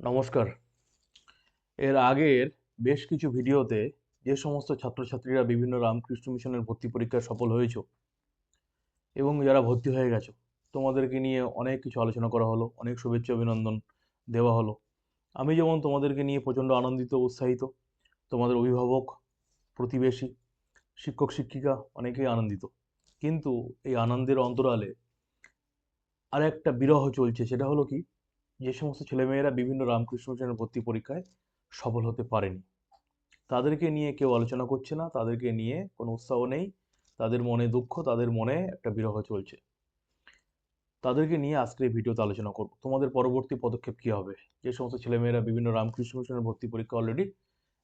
নমস্কার। এর আগের বেশ কিছু ভিডিওতে যে সমস্ত ছাত্রছাত্রীরা বিভিন্ন রামকৃষ্ণ মিশনের ভর্তি পরীক্ষায় সফল হয়েছ এবং যারা ভর্তি হয়ে গেছো, তোমাদেরকে নিয়ে অনেক কিছু আলোচনা করা হলো, অনেক শুভেচ্ছা, অভিনন্দন দেওয়া হলো। আমি যেমন তোমাদেরকে নিয়ে প্রচণ্ড আনন্দিত, উৎসাহিত, তোমাদের অভিভাবক, প্রতিবেশী, শিক্ষক, শিক্ষিকা অনেকেই আনন্দিত। কিন্তু এই আনন্দের অন্তরালে আর একটা বিরহ চলছে, সেটা হলো কি? যে সমস্ত ছেলেমেয়েরা বিভিন্ন রামকৃষ্ণ মিশনের ভর্তি পরীক্ষায় সফল হতে পারেনি। তাদেরকে নিয়ে কেউ আলোচনা করছে না, তাদেরকে নিয়ে কোনো উৎসাহ নেই। তাদের মনে দুঃখ, তাদের মনে একটা বিরহ চলছে। তাদেরকে নিয়ে আজকের এই ভিডিওতে আলোচনা করব। তোমাদের পরবর্তী পদক্ষেপ কী হবে? যে সমস্ত ছেলেমেয়েরা বিভিন্ন রামকৃষ্ণ মিশনের ভর্তি পরীক্ষা অলরেডি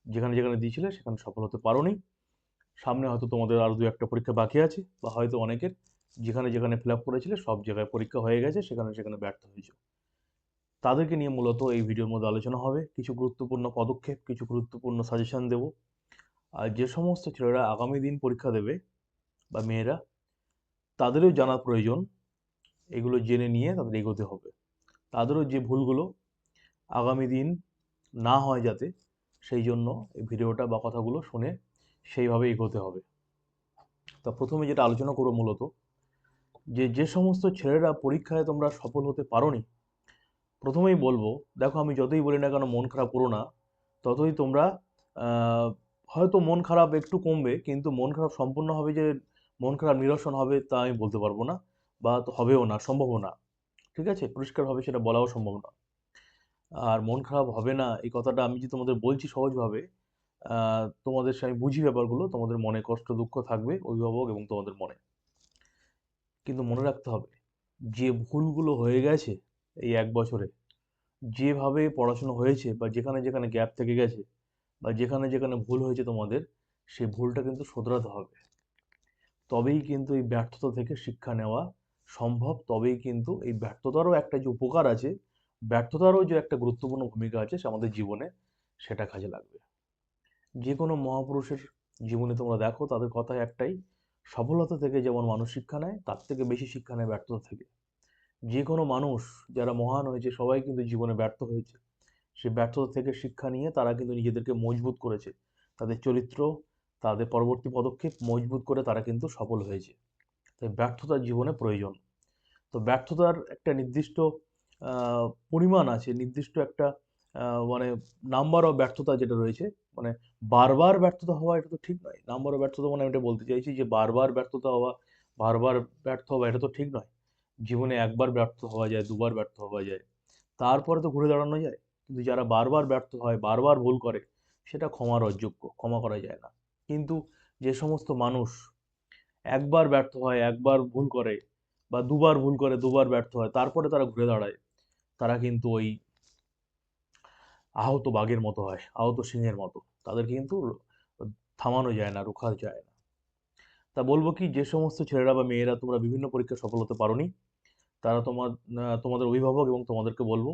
যেখানে যেখানে দিয়েছিলে, সেখানে সফল হতে পারোনি। সামনে হয়তো তোমাদের আরও দু একটা পরীক্ষা বাকি আছে, বা হয়তো অনেকের যেখানে যেখানে ফিল আপ করেছিলে, সব জায়গায় পরীক্ষা হয়ে গেছে, সেখানে সেখানে ব্যর্থ হয়েছে। তাদেরকে নিয়ে মূলত এই ভিডিওর মধ্যে আলোচনা হবে। কিছু গুরুত্বপূর্ণ পদক্ষেপ, কিছু গুরুত্বপূর্ণ সাজেশন দেব। আর যে সমস্ত ছেলেরা আগামী দিন পরীক্ষা দেবে বা মেয়েরা, তাদেরও জানা প্রয়োজন। এগুলো জেনে নিয়ে তাদের এগোতে হবে। তাদেরও যে ভুলগুলো আগামী দিন না হয় যাতে, সেই জন্য এই ভিডিওটা বা কথাগুলো শুনে সেইভাবে এগোতে হবে। তা প্রথমে যেটা আলোচনা করব মূলত, যে যে সমস্ত ছেলেরা পরীক্ষায় তোমরা সফল হতে পারোনি প্রথমেই বলব, দেখো আমি যতই বলি না কেন মন খারাপ করো না, ততই তোমরা হয়তো মন খারাপ একটু কমবে, কিন্তু মন খারাপ সম্পূর্ণ হবে যে মন খারাপ নিরসন হবে তা আমি বলতে পারব না বা তো হবেও না, সম্ভবও না, ঠিক আছে? পরিষ্কারভাবে সেটা বলাও সম্ভব না। আর মন খারাপ হবে না, এই কথাটা আমি যে তোমাদের বলছি সহজভাবে তোমাদের আমি বুঝি ব্যাপারগুলো, তোমাদের মনে কষ্ট দুঃখ থাকবে, অভিভাবক এবং তোমাদের মনে। কিন্তু মনে রাখতে হবে, যে ভুলগুলো হয়ে গেছে এই এক বছরে। যেভাবে পড়াশোনা হয়েছে বা যেখানে যেখানে গ্যাপ থেকে গেছে বা যেখানে যেখানে ভুল হয়েছে তোমাদের, সেই ভুলটা কিন্তু শোধরাতে হবে। তবেই কিন্তু এই ব্যর্থতা থেকে শিক্ষা নেওয়া সম্ভব, তবেই কিন্তু এই ব্যর্থতারও একটা যে উপকার আছে, ব্যর্থতারও যে একটা গুরুত্বপূর্ণ ভূমিকা আছে সে আমাদের জীবনে, সেটা কাজে লাগবে। যে কোনো মহাপুরুষের জীবনে তোমরা দেখো, তাদের কথা একটাই, সফলতা থেকে যেমন মানুষ শিক্ষা নেয়, তার থেকে বেশি শিক্ষা নেয় ব্যর্থতা থেকে। যে কোনো মানুষ, যারা মহান হয়েছে, সবাই কিন্তু জীবনে ব্যর্থ হয়েছে। সে ব্যর্থতা থেকে শিক্ষা নিয়ে তারা কিন্তু নিজেদেরকে মজবুত করেছে। তাদের চরিত্র, তাদের পরবর্তী পদক্ষেপ মজবুত করে তারা কিন্তু সফল হয়েছে। তাই ব্যর্থতার জীবনে প্রয়োজন। তো ব্যর্থতার একটা নির্দিষ্ট পরিমাণ আছে, নির্দিষ্ট একটা মানে নাম্বার অফ ব্যর্থতা যেটা রয়েছে মানে বারবার ব্যর্থতা হওয়া এটা তো ঠিক নয়। নাম্বার অফ ব্যর্থতা মানে আমি এটা বলতে চাইছি যে বারবার ব্যর্থতা হওয়া, বারবার ব্যর্থ হওয়া এটা তো ঠিক নয়। জীবনে একবার ব্যর্থ হওয়া যায়, দুবার ব্যর্থ হওয়া যায়। তারপরে তো ঘুরে দাঁড়ানো যায়। কিন্তু যারা বারবার ব্যর্থ হয়, বারবার ভুল করে, সেটা ক্ষমার অযোগ্য, ক্ষমা করা যায় না। কিন্তু যে সমস্ত মানুষ একবার ব্যর্থ হয়, একবার ভুল করে বা দুবার ভুল করে, দুবার ব্যর্থ হয়, তারপরে তারা ঘুরে দাঁড়ায়, তারা কিন্তু ওই আহত বাঘের মতো হয়, আহত সিংহের মতো। তাদের কিন্তু থামানো যায় না, রোখা যায় না। তা বলব কি, যে সমস্ত ছেলেরা বা মেয়েরা তোমরা বিভিন্ন পরীক্ষায় সফল হতে পারোনি, তারা তোমার তোমাদের অভিভাবক এবং তোমাদেরকে বলব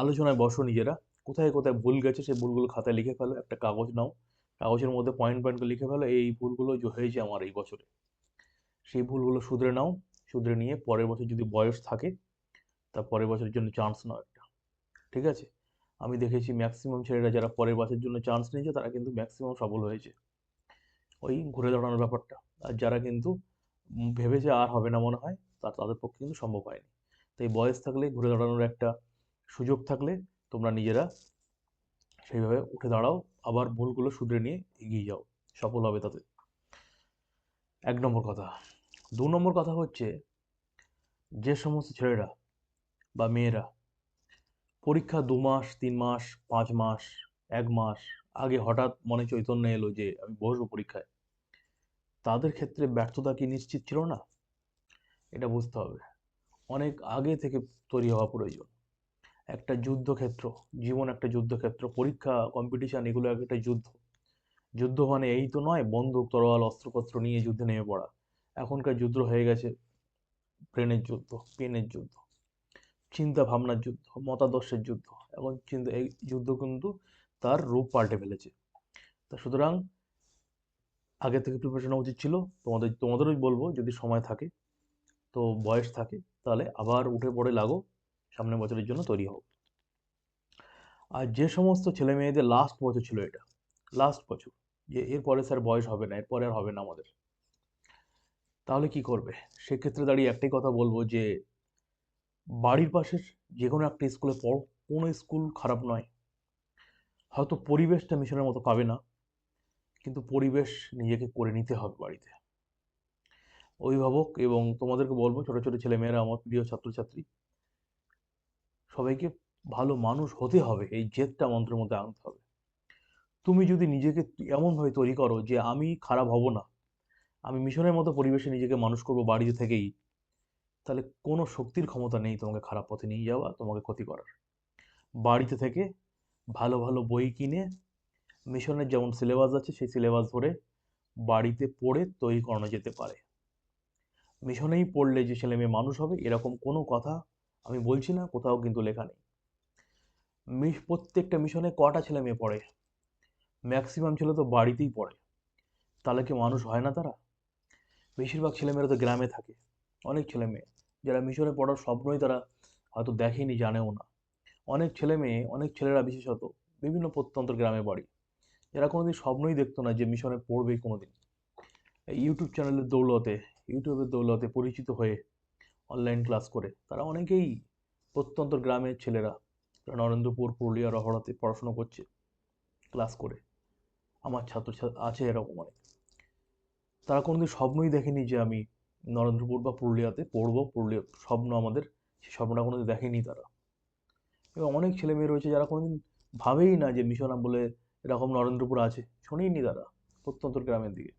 আলোচনায় বসো নিজেরা। কোথায় কোথায় ভুল গেছে সেই ভুলগুলো খাতায় লিখে ফেলো, একটা কাগজ নাও। কাগজের মধ্যে পয়েন্ট পয়েন্ট করে লিখে ফেলো, এই ভুলগুলো হয়েছে আমার এই বছরে। সেই ভুলগুলো শুধরে নাও, শুধরে নিয়ে পরের বছর যদি বয়স থাকে, তা পরের বছরের জন্য চান্স নাও একটা। ঠিক আছে? আমি দেখেছি ম্যাক্সিমাম ছেলেরা যারা পরের বছরের জন্য চান্স নিয়েছে, তারা কিন্তু ম্যাক্সিমাম সফল হয়েছে। ওই ঘুরে দাঁড়ানোর ব্যাপারটা। আর যারা কিন্তু উম, ভেবেছে আর হবে না মনে হয় তার তাদের পক্ষে কিন্তু সম্ভব হয়নি। তাই বয়স থাকলে ঘুরে দাঁড়ানোর একটা সুযোগ থাকলে তোমরা নিজেরা সেইভাবে উঠে দাঁড়াও আবার ভুলগুলো শুধরে নিয়ে এগিয়ে যাও। সফল হবে তাতে। এক নম্বর কথা। দু নম্বর কথা হচ্ছে যে সমস্ত ছেলেরা বা মেয়েরা পরীক্ষা দু মাস তিন মাস পাঁচ মাস এক মাস আগে হঠাৎ মনে চৈতন্য এলো যে আমি বসবো পরীক্ষায়। তাদের ক্ষেত্রে ব্যর্থতা কি নিশ্চিত ছিল না? এটা বুঝতে হবে। অনেক আগে থেকে তৈরি হওয়া প্রয়োজন। একটা যুদ্ধক্ষেত্র, জীবন একটা যুদ্ধক্ষেত্র, পরীক্ষা কম্পিটিশন এগুলো একটা যুদ্ধ। যুদ্ধ মানে এই তো নয়, বন্দুক, তরোয়াল অস্ত্রপত্র নিয়ে যুদ্ধে নেমে পড়া। এখনকার যুদ্ধ হয়ে গেছে ব্রেনের যুদ্ধ পেনের যুদ্ধ। চিন্তা ভাবনার যুদ্ধ, মতাদর্শের যুদ্ধ। এখন চিন্তা, এই যুদ্ধ কিন্তু তার রূপ পাল্টে ফেলেছে। তা সুতরাং আগে থেকে প্রিপারেশন উচিত ছিল। তোমাদের, তোমাদেরই বলব, যদি সময় থাকে, তো বয়স থাকে, তাহলে আবার উঠে পড়ে লাগো, সামনের বছরের জন্য তৈরি হও। আর যে সমস্ত ছেলে মেয়েদের লাস্ট বছর ছিল এটা লাস্ট বছর, যে এরপরে স্যার বয়স হবে না এরপরে আর হবে না আমাদের। তাহলে কি করবে? সেক্ষেত্রে দাঁড়িয়ে একটাই কথা বলব যে, বাড়ির পাশের যে কোনো একটা স্কুলে পড়ো, কোনো স্কুল খারাপ নয়। হয়তো পরিবেশটা মিশনের মতো পাবে না, কিন্তু পরিবেশ নিজেকে করে নিতে হবে বাড়িতে। অভিভাবক এবং তোমাদেরকে বলব, ছোটো ছোটো ছেলেমেয়েরা, আমার প্রিয় ছাত্রছাত্রী, সবাইকে ভালো মানুষ হতে হবে, এই জেদটা মন্ত্রের মধ্যে আনতে হবে। তুমি যদি নিজেকে এমনভাবে তৈরি করো যে আমি খারাপ হব না, আমি মিশনের মতো পরিবেশে নিজেকে মানুষ করব বাড়িতে থেকেই, তাহলে কোনো শক্তির ক্ষমতা নেই তোমাকে খারাপ পথে নিয়ে যাওয়া, তোমাকে ক্ষতি করার। বাড়িতে থেকে ভালো ভালো বই কিনে মিশনের যেমন সিলেবাস আছে, সেই সিলেবাস ধরে বাড়িতে পড়ে তৈরি করানো যেতে পারে। মিশনেই পড়লে যে ছেলে মেয়ে মানুষ হবে, এরকম কোনো কথা আমি বলছি না, কোথাও কিন্তু লেখা নেই। মিশ প্রত্যেকটা মিশনে কটা ছেলে মেয়ে পড়ে? ম্যাক্সিমাম ছেলে তো বাড়িতেই পড়ে। তাহলে কি মানুষ হয় না তারা? বেশিরভাগ ছেলেমেয়েরা তো গ্রামে থাকে। অনেক ছেলে মেয়ে, যারা মিশনে পড়ার স্বপ্নই তারা হয়তো দেখেনি, জানেও না। অনেক ছেলে মেয়ে, অনেক ছেলেরা বিশেষত বিভিন্ন প্রত্যন্ত গ্রামে বাড়ি। যারা কোনোদিন স্বপ্নই দেখতো না যে মিশনে পড়বে কোনোদিন। ইউটিউব চ্যানেলের দৌলতে ইউটিউবের দৌলতে পরিচিত হয়ে অনলাইন ক্লাস করে তারা অনেকেই প্রত্যন্ত গ্রামের ছেলেরা। নরেন্দ্রপুর, পুরুলিয়া, রহড়াতে পড়াশুনো করছে ক্লাস করে। আমার ছাত্র আছে এরকম অনেক। তারা কোনোদিন স্বপ্নই দেখেনি যে আমি নরেন্দ্রপুর বা পুরুলিয়াতে পড়ব। পুরুলিয়া স্বপ্ন আমাদের সেই স্বপ্নটা কোনোদিন দেখেনি তারা। এবং অনেক ছেলে মেয়ে রয়েছে যারা কোনোদিন ভাবেই না যে মিশন বলে এরকম নরেন্দ্রপুর আছে। শোনেইনি তারা প্রত্যন্ত গ্রামের দিকে।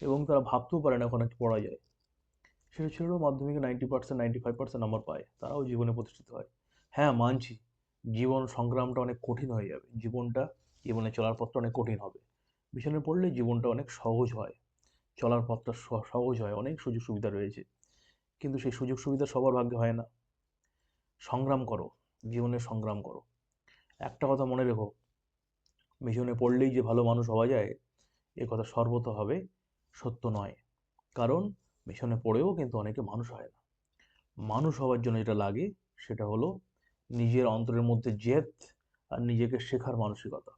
এবং তারা ভাবতেও পারে না ওখানে পড়া যায়। সেটা ছেলেরাও মাধ্যমিকে ninety percent ninety five percent number পায়। তারাও জীবনে প্রতিষ্ঠিত হয়। হ্যাঁ মানছি, জীবন সংগ্রামটা অনেক কঠিন হয়ে যাবে। জীবনটা জীবনে চলার পথটা অনেক কঠিন হবে। মিশনে পড়লে জীবনটা অনেক সহজ হয়। চলার পথটা সহজ হয়। অনেক সুযোগ সুবিধা রয়েছে। কিন্তু সেই সুযোগ সুবিধা সবার ভাগ্যে হয় না। সংগ্রাম করো। জীবনে সংগ্রাম করো। একটা কথা মনে রেখো মিশনে পড়লেই যে ভালো মানুষ হওয়া যায়, এ কথা সর্বত হবে সত্য নয়। কারণ মিশনে পড়েও কিন্তু অনেকে মানুষ হয় না। মানুষ হওয়ার জন্য যেটা লাগে, সেটা হলো নিজের অন্তরের মধ্যে জেদ আর নিজেকে শেখার মানসিকতা।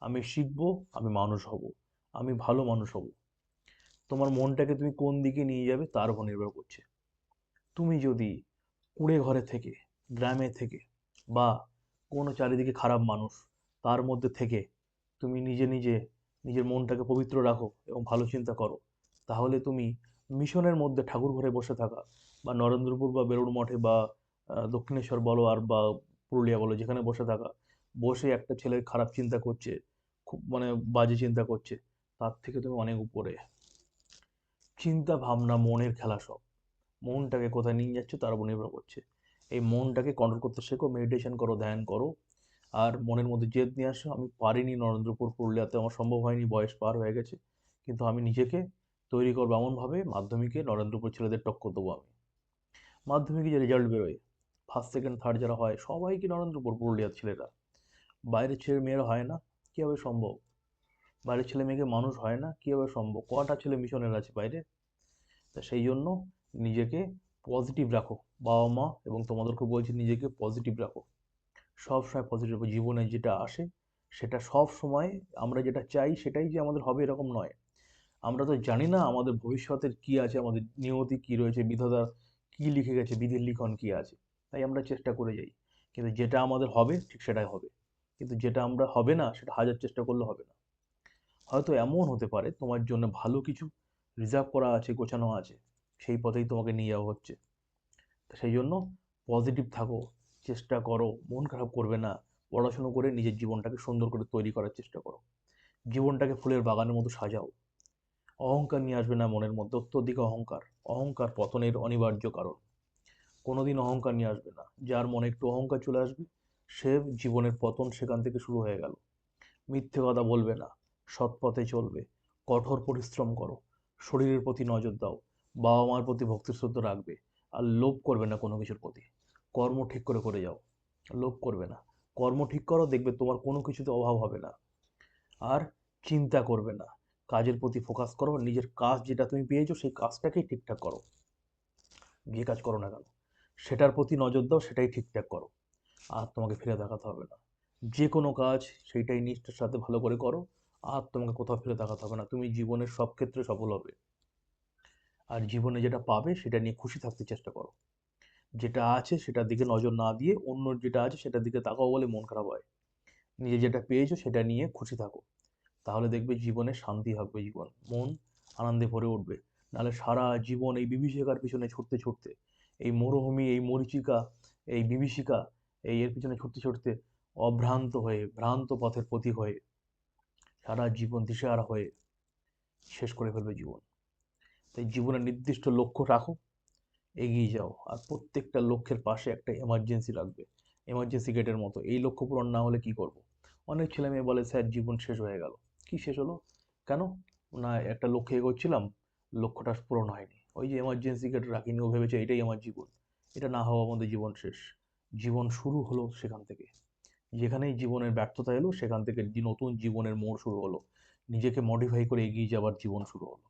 আমি শিখব, আমি মানুষ হব, আমি ভালো মানুষ হব। তোমার মনটাকে তুমি কোন দিকে নিয়ে যাবে, তার উপর নির্ভর করছে। তুমি যদি কুড়ে ঘরে থেকে, গ্রামে থেকে বা কোনো চারিদিকে খারাপ মানুষ, তার মধ্যে থেকে তুমি নিজে নিজে নিজের মনটাকে পবিত্র রাখো এবং ভালো চিন্তা করো। তাহলে তুমি মিশনের মধ্যে ঠাকুর ঘরে বসে থাকা বা নরেন্দ্রপুর বা বেরুড় মঠে বা দক্ষিণেশ্বর বলো আর বা পুরুলিয়া বলো যেখানে বসে থাকা, বসে একটা ছেলে খারাপ চিন্তা করছে, খুব মানে বাজে চিন্তা করছে, তার থেকে তুমি অনেক উপরে। চিন্তা ভাবনা, মনের খেলা সব। মনটাকে কোথায় নিয়ে যাচ্ছে, তার উপর নির্ভর করছে। এই মনটাকে কন্ট্রোল করতে শেখো মেডিটেশন করো, ধ্যান করো। আর মনের মধ্যে জেদ নিয়ে আসো, আমি পারিনি নরেন্দ্রপুর পুরুলিয়াতে, আমার সম্ভব হয়নি, বয়স পার হয়ে গেছে। কিন্তু আমি নিজেকে তৈরি করব এমনভাবে মাধ্যমিকে নরেন্দ্রপুর ছেলেদের টক্কর দেবো আমি। মাধ্যমিকে যে রেজাল্ট বেরোয় ফার্স্ট সেকেন্ড থার্ড যারা হয়, সবাই কি নরেন্দ্রপুর পুরুলিয়ার ছেলেরা? বাইরের ছেলে মেয়েরা হয় না, কীভাবে সম্ভব? বাইরের ছেলে মেয়েকে মানুষ হয় না, কীভাবে সম্ভব? কটা ছেলে মিশনের আছে বাইরে? তা সেই জন্য নিজেকে পজিটিভ রাখো। বাবা মা এবং তোমাদেরকে বলছি নিজেকে পজিটিভ রাখো। সব সময় পজিটিভ জীবনে যেটা আসে, সেটা সব সময় আমরা যেটা চাই, সেটাই যে আমাদের হবে এরকম নয়। আমরা তো জানি না আমাদের ভবিষ্যতের কি আছে, আমাদের নিয়তি কি রয়েছে বিধাতা কি লিখে গেছে, বিধির লিখন কি আছে। তাই আমরা চেষ্টা করে যাই। কিন্তু যেটা আমাদের হবে, ঠিক সেটাই হবে। কিন্তু যেটা আমরা হবে না, সেটা হাজার চেষ্টা করলে হবে না। হয়তো এমন হতে পারে, তোমার জন্য ভালো কিছু রিজার্ভ করা আছে, গোছানো আছে। সেই পথেই তোমাকে নিয়ে যাওয়া হচ্ছে। সেই জন্য পজিটিভ থাকো, চেষ্টা করো, মন খারাপ করবে না, পড়াশুনো করে নিজের জীবনটাকে সুন্দর করে তৈরি করার চেষ্টা করো। জীবনটাকে ফুলের বাগানের মতো সাজাও। অহংকার নিয়ে আসবে না মনের মধ্যে, অত্যধিক অহংকার। অহংকার পতনের অনিবার্য কারণ। কোনোদিন অহংকার নিয়ে আসবে না। যার মনে একটু অহংকার চলে আসবে, সে জীবনের পতন সেখান থেকে শুরু হয়ে গেল। মিথ্যে কথা বলবে না। সৎ পথে চলবে। কঠোর পরিশ্রম করো। শরীরের প্রতি নজর দাও। বাবা মার প্রতি ভক্তি শ্রদ্ধা রাখবে। আর লোভ করবে না কোনো কিছুর প্রতি। কর্ম ঠিক করে করে যাও। লোভ করবে না। কর্ম ঠিক করো, দেখবে তোমার কোনো কিছুতে অভাব হবে না। আর চিন্তা করবে না। কাজের প্রতি ফোকাস করো, নিজের কাজ যেটা তুমি পেয়েছ, সেই কাজটাকেই ঠিকঠাক করো। যে কাজ করো না কেন, সেটার প্রতি নজর দাও, সেটাই ঠিকঠাক করো। আর তোমাকে ফিরে দেখাতে হবে না। যে কোনো কাজ সেইটাই নিষ্ঠার সাথে ভালো করে করো। আর তোমাকে কোথাও ফিরে তাকাতে হবে না। তুমি জীবনের সব ক্ষেত্রে সফল হবে। আর জীবনে যেটা পাবে সেটা নিয়ে খুশি থাকতে চেষ্টা করো। যেটা আছে সেটার দিকে নজর না দিয়ে অন্য যেটা আছে সেটার দিকে তাকাও বলে মন খারাপ হয়। নিজে যেটা পেয়েছ সেটা নিয়ে খুশি থাকো। তাহলে দেখবে জীবনে শান্তি থাকবে জীবন, মন আনন্দে ভরে উঠবে। নাহলে সারা জীবন এই বিভীষিকার পিছনে ছুটতে ছুটতে, এই মরুভূমি, এই মরিচিকা, এই বিভীষিকা, এই এর পিছনে ছুটতে ছুটতে অভ্রান্ত হয়ে, ভ্রান্ত পথের পথিক হয়ে সারা জীবন দিশেহারা হয়ে শেষ করে ফেলবে জীবন। তাই জীবনের নির্দিষ্ট লক্ষ্য রাখো, এগিয়ে যাও। আর প্রত্যেকটা লক্ষ্যের পাশে একটা এমার্জেন্সি রাখবে। এমার্জেন্সি গেটের মতো। এই লক্ষ্য পূরণ না হলে কি করব? অনেক ছেলে মেয়ে বলে, স্যার, জীবন শেষ হয়ে গেল। কি শেষ হলো? কেন? না, একটা লক্ষ্যে এগোচ্ছিলাম, লক্ষ্যটা পূরণ হয়নি। ওই যে এমার্জেন্সি গেট রাখিনি, ও ভেবেছে এটাই আমার জীবন। এটা না হওয়া আমাদের জীবন শেষ। জীবন শুরু হলো সেখান থেকে। যেখানেই জীবনের ব্যর্থতা এলো, সেখান থেকে নতুন জীবনের মোড় শুরু হলো। নিজেকে মডিফাই করে এগিয়ে যাবার জীবন শুরু হলো।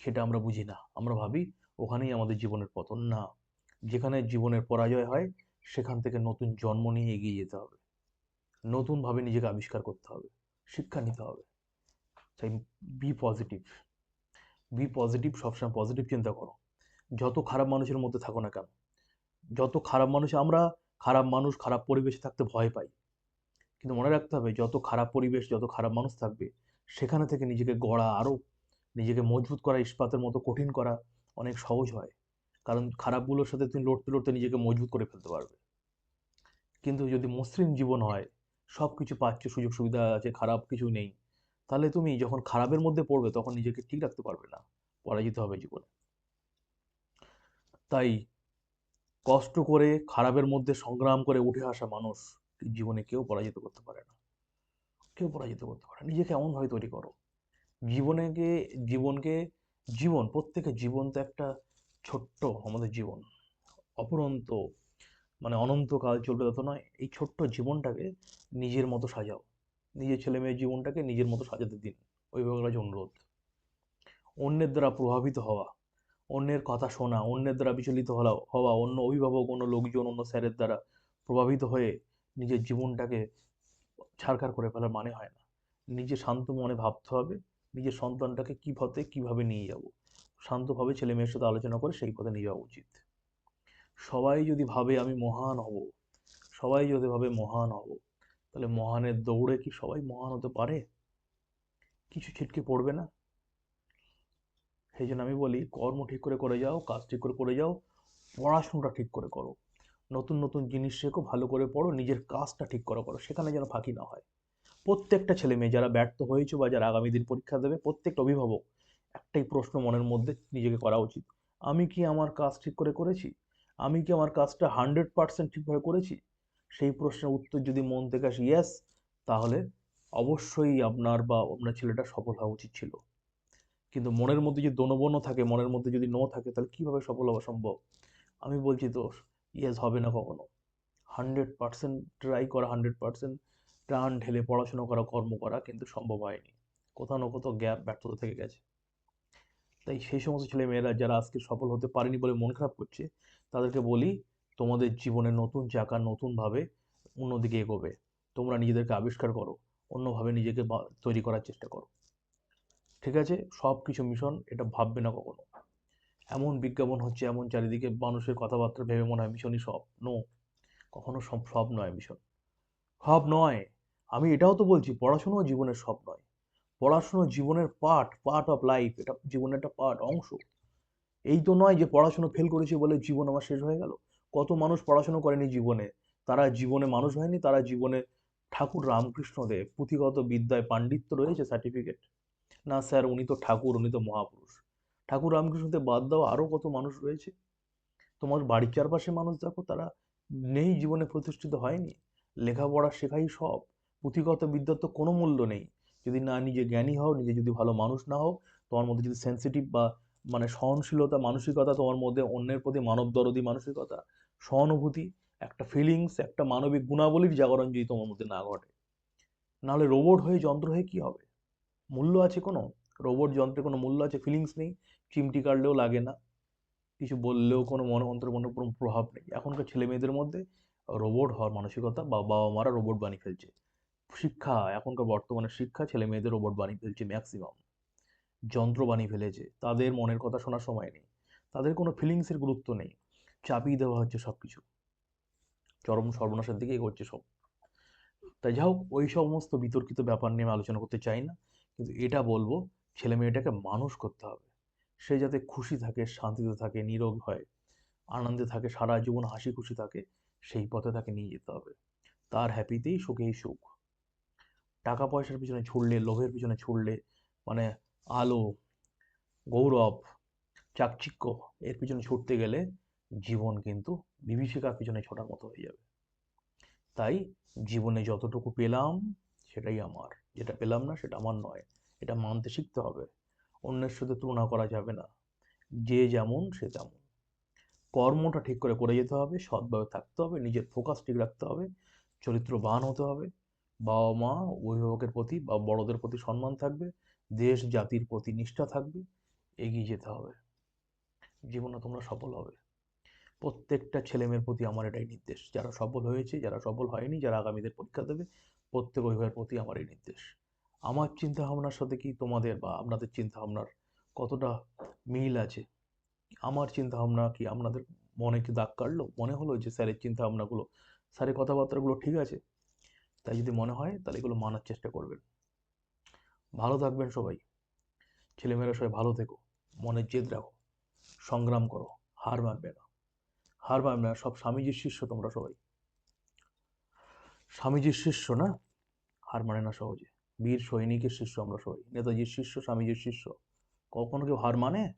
সেটা আমরা বুঝি না। আমরা ভাবি ওখানেই আমাদের জীবনের পতন না, যেখানে জীবনের পরাজয় হয়, সেখান থেকে নতুন জন্ম নিয়ে এগিয়ে যেতে হবে। নতুনভাবে নিজেকে আবিষ্কার করতে হবে, শিক্ষা নিতে হবে। তাই বি পজিটিভ বি পজিটিভ সবসময় পজিটিভ চিন্তা করো। যত খারাপ মানুষের মধ্যে থাকো না কেন, যত খারাপ মানুষ আমরা, খারাপ মানুষ, খারাপ পরিবেশে থাকতে ভয় পাই। কিন্তু মনে রাখতে হবে, যত খারাপ পরিবেশ, যত খারাপ মানুষ থাকবে, সেখানে থেকে নিজেকে গড়া আরও নিজেকে মজবুত করা, ইস্পাতের মতো কঠিন করা অনেক সহজ হয়। কারণ খারাপগুলোর সাথে তুমি লড়তে লড়তে নিজেকে মজবুত করে ফেলতে পারবে। কিন্তু যদি মসৃণ জীবন হয় সব কিছু পাচ্ছ, সুযোগ সুবিধা আছে, খারাপ কিছু নেই, তাহলে তুমি যখন খারাপের মধ্যে পড়বে, তখন নিজেকে ঠিক রাখতে পারবে না। পরাজিত হবে জীবনে। তাই কষ্ট করে, খারাপের মধ্যে সংগ্রাম করে উঠে আসা মানুষ জীবনে কেউ পরাজিত করতে পারে না। কেউ পরাজিত করতে পারে নিজেকে এমনভাবে তৈরি করো। জীবনেকে জীবনকে জীবন প্রত্যেকের জীবন তো একটা ছোট্ট আমাদের জীবন। অপরন্ত মানে অনন্তকাল চলবে তত নয়, এই ছোট্ট জীবনটাকে নিজের মতো সাজাও। নিজের ছেলে মেয়ের জীবনটাকে নিজের মতো সাজাতে দিন। অভিভাবকরা যে অনুরোধ। অন্যের দ্বারা প্রভাবিত হওয়া, অন্যের কথা শোনা, অন্যের দ্বারা বিচলিত হওয়া হওয়া, অন্য অভিভাবক, অন্য লোকজন, অন্য স্যারের দ্বারা প্রভাবিত হয়ে নিজের জীবনটাকে ছাড়খাড় করে ফেলার মানে হয় না। নিজে শান্ত মনে ভাবতে হবে নিজের সন্তানটাকে কী পথে কীভাবে নিয়ে যাব? শান্তভাবে ছেলে মেয়ের সাথে আলোচনা করে সেই পথে নিয়ে যাওয়া উচিত। সবাই যদি ভাবে আমি মহান হব, সবাই যদি ভাবে মহান হব, তাহলে মহানের দৌড়ে কি সবাই মহান হতে পারে? কিছু ছিটকে পড়বে না? সেই জন্য আমি বলি, কর্ম ঠিক করে করে যাও, কাজ ঠিক করে করে যাও, পড়াশোনাটা ঠিক করে করো। নতুন নতুন জিনিস শেখো, ভালো করে পড়ো, নিজের কাজটা ঠিক করা করো, সেখানে যেন ফাঁকি না হয়। প্রত্যেকটা ছেলে মেয়ে যারা ব্যর্থ হয়েছে বা যারা আগামী দিন পরীক্ষা দেবে, প্রত্যেকটা অভিভাবক একটাই প্রশ্ন মনের মধ্যে নিজেকে করা উচিত। আমি কি আমার কাজ ঠিক করে করেছি? আমি কি আমার কাজটা হান্ড্রেড পার্সেন্ট ঠিকভাবে করেছি? সেই প্রশ্নের উত্তর যদি মন থেকে আসে ইয়েস তাহলে অবশ্যই আপনার বা আপনার ছেলেটা সফল হওয়া উচিত ছিল। কিন্তু মনের মধ্যে যদি দনবন থাকে, মনের মধ্যে যদি ন থাকে, তাহলে কীভাবে সফল হওয়া সম্ভব? আমি বলছি তো ইয়েস হবে না কখনো। হান্ড্রেড পার্সেন্ট ট্রাই করা হান্ড্রেড পার্সেন্ট প্রাণ ঢেলে পড়াশোনা করা, কর্ম করা কিন্তু সম্ভব হয়নি। কোথাও না কোথাও গ্যাপ, ব্যর্থতা থেকে গেছে। তাই সেই সমস্ত ছেলে মেয়েরা যারা আজকে সফল হতে পারেনি বলে মন খারাপ করছে, তাদেরকে বলি, তোমাদের জীবনে নতুন চাকা, নতুনভাবে অন্যদিকে এগোবে। তোমরা নিজেদেরকে আবিষ্কার করো, অন্যভাবে নিজেকে তৈরি করার চেষ্টা করো। ঠিক আছে? সব কিছু মিশন, এটা ভাববে না কখনো। এমন বিজ্ঞাপন হচ্ছে, এমন চারিদিকে মানুষের কথাবার্তা ভেবে মনে হয় মিশনই সব। নো, কখনো সব সব নয় মিশন। সব নয়। আমি এটাও তো বলছি, পড়াশুনো জীবনের সব নয়। পড়াশুনো জীবনের পার্ট পার্ট অফ লাইফ এটা জীবনের একটা পার্ট অংশ। এই তো নয় যে পড়াশুনো ফেল করেছি বলে জীবন আমার শেষ হয়ে গেল। কত মানুষ পড়াশুনো করেনি জীবনে? তারা জীবনে মানুষ হয়নি, তারা জীবনে ঠাকুর রামকৃষ্ণদেব, পুঁথিগত বিদ্যায় পাণ্ডিত্য রয়েছে সার্টিফিকেট না স্যার, উনি তো ঠাকুর, উনি তো মহাপুরুষ। ঠাকুর রামকৃষ্ণদেব বাদ দাও আরও কত মানুষ রয়েছে? তোমার বাড়ির চারপাশে মানুষ দেখো, তারা নেই, জীবনে প্রতিষ্ঠিত হয়নি। লেখাপড়া শেখাই সব। পুঁথিগত বিদ্যার তো কোনো মূল্য নেই। যদি না নিজে জ্ঞানী হও, নিজে যদি ভালো মানুষ না হও, তোমার মধ্যে যদি সেন্সিটিভ বা মানে সহনশীলতা, মানসিকতা তোমার মধ্যে অন্যের প্রতি মানব দরদি মানসিকতা, সহানুভূতি, একটা ফিলিংস একটা মানবিক গুণাবলীর জাগরণ যদি তোমার মধ্যে না ঘটে, নাহলে রোবট হয়ে যন্ত্র হয়ে কি হবে? মূল্য আছে কোনো? রোবট যন্ত্রের কোনো মূল্য আছে? ফিলিংস নেই? চিমটি কাটলেও লাগে না। কিছু বললেও কোনো মনে, অন্তর কোনো প্রভাব নেই। এখনকার ছেলে মেয়েদের মধ্যে রোবট হওয়ার মানসিকতা বা বাবা মারা রোবট বানিয়ে ফেলছে। শিক্ষা, এখনকার বর্তমানে শিক্ষা ছেলে মেয়েদের রোবট বানিয়ে ফেলছে ম্যাক্সিমাম যন্ত্র বানিয়ে ফেলেছে। তাদের মনের কথা শোনার সময় নেই। তাদের কোনো ফিলিংসের গুরুত্ব নেই। চাপিয়ে দেওয়া হচ্ছে সব কিছু চরম সর্বনাশের দিকে এগোচ্ছে সব। তাই যাই হোক, ওই সমস্ত বিতর্কিত ব্যাপার নিয়ে আমি আলোচনা করতে চাই না। কিন্তু এটা বলব, ছেলে মেয়েটাকে মানুষ করতে হবে। সে যাতে খুশি থাকে, শান্তিতে থাকে, নীরব হয়, আনন্দে থাকে, সারা জীবন হাসি খুশি থাকে, সেই পথে তাকে নিয়ে যেতে হবে। তার হ্যাপিতেই সুখেই সুখ। টাকা পয়সার পিছনে ছুটলে লোভের পিছনে ছুটলে মানে আলো, গৌরব, চাকচিক্য, এর পিছনে ছুটতে গেলে জীবন কিন্তু বিভীষিকার পিছনে ছোটার মতো হয়ে যাবে। তাই জীবনে যতটুকু পেলাম, সেটাই আমার। যেটা পেলাম না, সেটা আমার নয়। এটা মানতে শিখতে হবে। অন্যের সাথে তুলনা করা যাবে না। যে যেমন, সে তেমন। কর্মটা ঠিক করে করে যেতে হবে, সৎভাবে থাকতে হবে, নিজের ফোকাস ঠিক রাখতে হবে, চরিত্রবান হতে হবে বাবা মা অভিভাবকের প্রতি বা বড়দের প্রতি সম্মান থাকবে, দেশ, জাতির প্রতি নিষ্ঠা থাকবে, এগিয়ে যেতে হবে। জীবনে তোমরা সফল হবে। প্রত্যেকটা ছেলেমেয়ের প্রতি আমার এটাই নির্দেশ। যারা সফল হয়েছে, যারা সফল হয়নি, যারা আগামীদের পরীক্ষা দেবে, প্রত্যেক অভিভাবকের প্রতি আমার এই নির্দেশ। আমার চিন্তা ভাবনার সাথে কি তোমাদের বা আপনাদের চিন্তা ভাবনার কতটা মিল আছে? আমার চিন্তা ভাবনা কি আপনাদের মনে কি দাগ কাটলো? মনে হলো যে স্যারের চিন্তা ভাবনাগুলো স্যারের কথাবার্তাগুলো ঠিক আছে? তাই যদি মনে হয়, তাহলে এগুলো মানার চেষ্টা করবেন। ভালো থাকবেন সবাই। ছেলেমেয়েরা সবাই ভালো থেকো। মনের জেদ রাখো। সংগ্রাম করো। হার মানবে না। হার মানবে না। সব স্বামীজির শিষ্য তোমরা সবাই। স্বামীজির শিষ্য না? হার মানে না সহজে। বীর সৈনিকের শিষ্য আমরা সবাই। নেতাজির শিষ্য, স্বামীজির শিষ্য। কখনো কেউ হার মানে?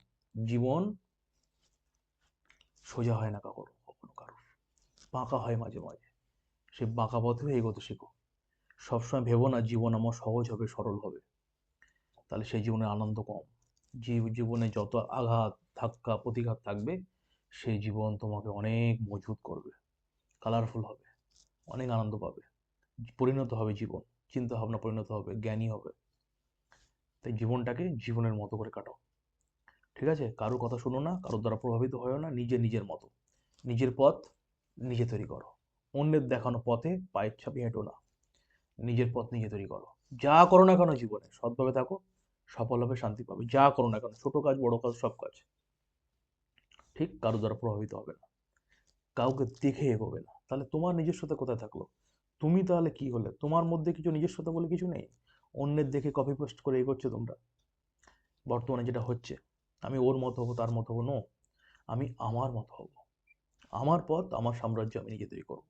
জীবন সোজা হয় না কারোর, কখনো কারোর। বাঁকা হয় মাঝে মাঝে। সে বাঁকা পথেও এগোতে শেখো। সবসময় ভেবো না জীবন আমার সহজ হবে, সরল হবে। তাহলে সেই জীবনের আনন্দ কম। জীবনে যত আঘাত, ধাক্কা, প্রতিঘাত থাকবে, সেই জীবন তোমাকে অনেক মজবুত করবে। কালারফুল হবে, অনেক আনন্দ পাবে। পরিণত হবে জীবন, চিন্তা ভাবনা পরিণত হবে, জ্ঞানী হবে। তাই জীবনটাকে জীবনের মতো করে কাটাও। ঠিক আছে? কারোর কথা শুনো না, কারোর দ্বারা প্রভাবিত হয় না, নিজে নিজের মতো। নিজের পথ নিজে তৈরি করো। অন্যের দেখানো পথে পায়ের ছাপি হেঁটো না। নিজের পথ নিজে তৈরি করো। যা করো না কেন জীবনে, সৎভাবে থাকো, সফল হবে, শান্তি পাবে। যা করো না কেন, ছোট কাজ, বড় কাজ, সব কাজ। ঠিক কারও দ্বারা প্রভাবিত হবে না। কাউকে দেখে এগোবে না। তাহলে তোমার নিজস্বতা কোথায় থাকল? তুমি তাহলে কি হলে? তোমার মধ্যে কিছু নিজস্বতা বলে কিছু নেই? অন্যের দেখে কপি পোস্ট করে এগোচ্ছে তোমরা? বর্তমানে যেটা হচ্ছে, আমি ওর মতো হব, তার মতো হব নো আমি আমার মতো হব। আমার পথ, আমার সাম্রাজ্য আমি নিজে তৈরি করব।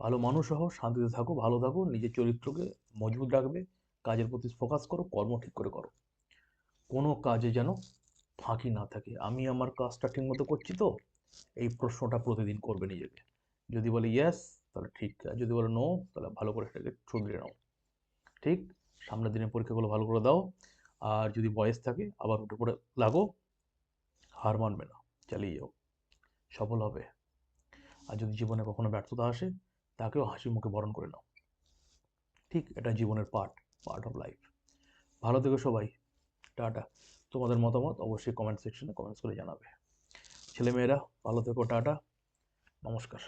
ভালো মানুষ হও, শান্তিতে থাকো, ভালো থাকো, নিজের চরিত্রকে মজবুত রাখবে, কাজের প্রতি ফোকাস করো, কর্ম ঠিক করে করো। কোনো কাজে যেন ফাঁকি না থাকে। আমি আমার কাজটা ঠিকমতো করছি তো, এই প্রশ্নটা প্রতিদিন করবে নিজেকে। যদি বলে ইয়েস তাহলে ঠিক। যদি বলে নো তাহলে ভালো করে সেটাকে শুধরে নাও। ঠিক? সামনের দিনের পরীক্ষাগুলো ভালো করে দাও। আর যদি বয়স থাকে, আবার উঠে পড়ে লাগো, হার মানবে না, চালিয়ে যাও। সফল হবে। আর যদি জীবনে কখনো ব্যর্থতা আসে তাকেও হাসি মুখে বরণ করে নাও। ঠিক এটা জীবনের পার্ট পার্ট অফ লাইফ ভালো থেকো সবাই। টাটা। তোমাদের মতামত অবশ্যই কমেন্ট সেকশনে কমেন্টস করে জানাবে। ছেলেমেয়েরা, ভালো থেকো, টাটা। নমস্কার।